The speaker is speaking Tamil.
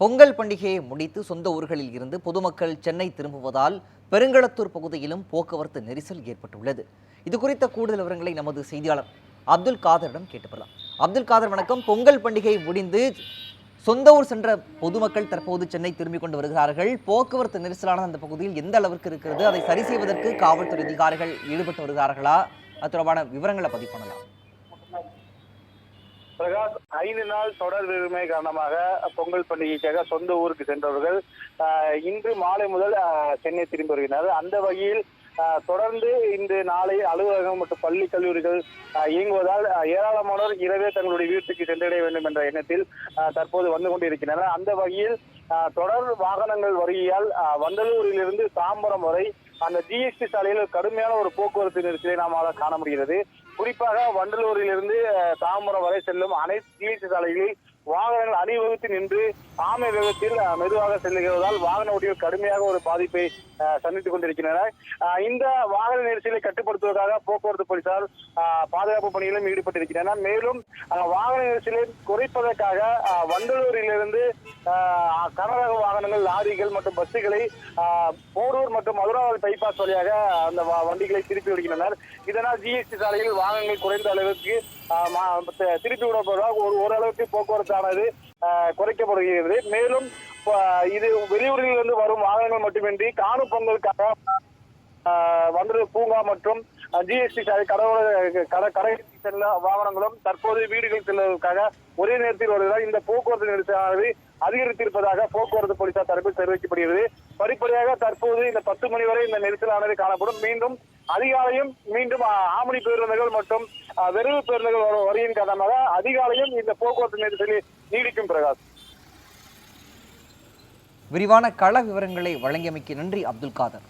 பொங்கல் பண்டிகையை முடித்து சொந்த ஊர்களில் இருந்து பொதுமக்கள் சென்னை திரும்புவதால் பெருங்களத்தூர் பகுதியிலும் போக்குவரத்து நெரிசல் ஏற்பட்டுள்ளது. இது குறித்த கூடுதல் விவரங்களை நமது செய்தியாளர் அப்துல் காதரிடம் கேட்டு அப்துல் காதர் வணக்கம். பொங்கல் பண்டிகை முடிந்து சொந்த ஊர் சென்ற பொதுமக்கள் தற்போது சென்னை திரும்பிக் கொண்டு வருகிறார்கள். போக்குவரத்து நெரிசலான அந்த பகுதியில் எந்த அளவிற்கு இருக்கிறது? அதை சரி செய்வதற்கு காவல்துறை அதிகாரிகள் ஈடுபட்டு வருகிறார்களா? அது தொடர்பான விவரங்களை பதிவு பண்ணலாம். பிரகாஷ் ஐந்து நாள் தொடர் விடுமை காரணமாக பொங்கல் பண்டிகைக்காக சொந்த ஊருக்கு சென்றவர்கள் இன்று மாலை முதல் சென்னை திரும்பி வருகின்றனர். அந்த வகையில் தொடர்ந்து இந்த நாளை அலுவலகம் மற்றும் பள்ளி கல்லூரிகள் இயங்குவதால் ஏராளமானோர் இரவே தங்களுடைய வீட்டுக்கு சென்றடைய வேண்டும் என்ற எண்ணத்தில் தற்போது வந்து கொண்டிருக்கின்றனர். அந்த வகையில் தொடர் வாகனங்கள் வருகையால் வண்டலூரிலிருந்து தாம்பரம் வரை அந்த ஜிஎஸ்டி சாலையில் கடுமையான ஒரு போக்குவரத்து நெரிசலை நாம் காண முடிகிறது. குறிப்பாக வண்டலூரிலிருந்து தாம்பரம் வரை செல்லும் அனைத்து ஜிஎஸ்டி சாலைகளில் வாகனங்கள் அணிவகுத்து நின்று ஆமை வேகத்தில் மெதுவாக செல்லுகிறதால் வாகன ஓட்டிகள் கடுமையாக ஒரு பாதிப்பை சந்தித்துக் கொண்டிருக்கின்றனர். இந்த வாகன நெரிசலை கட்டுப்படுத்துவதற்காக போக்குவரத்து போலீசார் பாதுகாப்பு பணியிலும் ஈடுபட்டிருக்கின்றனர். மேலும் வாகன நெரிசலை குறைப்பதற்காக வண்டலூரிலிருந்து கனரக வாகனங்கள் லாரிகள் மற்றும் பஸ்ஸுகளை போரூர் மற்றும் மதுராவதி பைபாஸ் வழியாக அந்த வ- வண்டிகளை திருப்பி விடுகின்றனர். இதனால் ஜிஎஸ்டி சாலையில் வாகனங்கள் குறைந்த அளவிற்கு திருப்பி விடப்படுவதால் ஒரு ஓரளவுக்கு போக்குவரத்தானது ஆஹ், குறைக்கப்படுகிறது. மேலும் இது வெளியூரிலிருந்து வரும் வாகனங்கள் மட்டுமின்றி காணும் பொங்கலுக்காக ஆஹ், பூங்கா மற்றும் ஜிஎஸ்டி சாலை கடவுள கடை செல்ல வாகனங்களும் தற்போது வீடுகள் செல்வதற்காக ஒரே நேரத்தில் வருவதால் இந்த போக்குவரத்து நெரிசலானது அதிகரித்திருப்பதாக போக்குவரத்து போலீசார் தரப்பில் தெரிவிக்கப்படுகிறது. படிப்படியாக தற்போது இந்த பத்து மணி வரை இந்த நெரிசலானது காணப்படும். மீண்டும் அதிகாலையும் மீண்டும் ஆமணி ஆம்னி பேருந்துகள் மற்றும் வெறுவு பேருந்துகள் வரும் வரியின் காரணமாக அதிகாலையும் இந்த போக்குவரத்து நெரிசலில் நீடிக்கும் பிரகாஷ் விரிவான கள விவரங்களை வழங்கியமைக்கு நன்றி அப்துல் காதர்.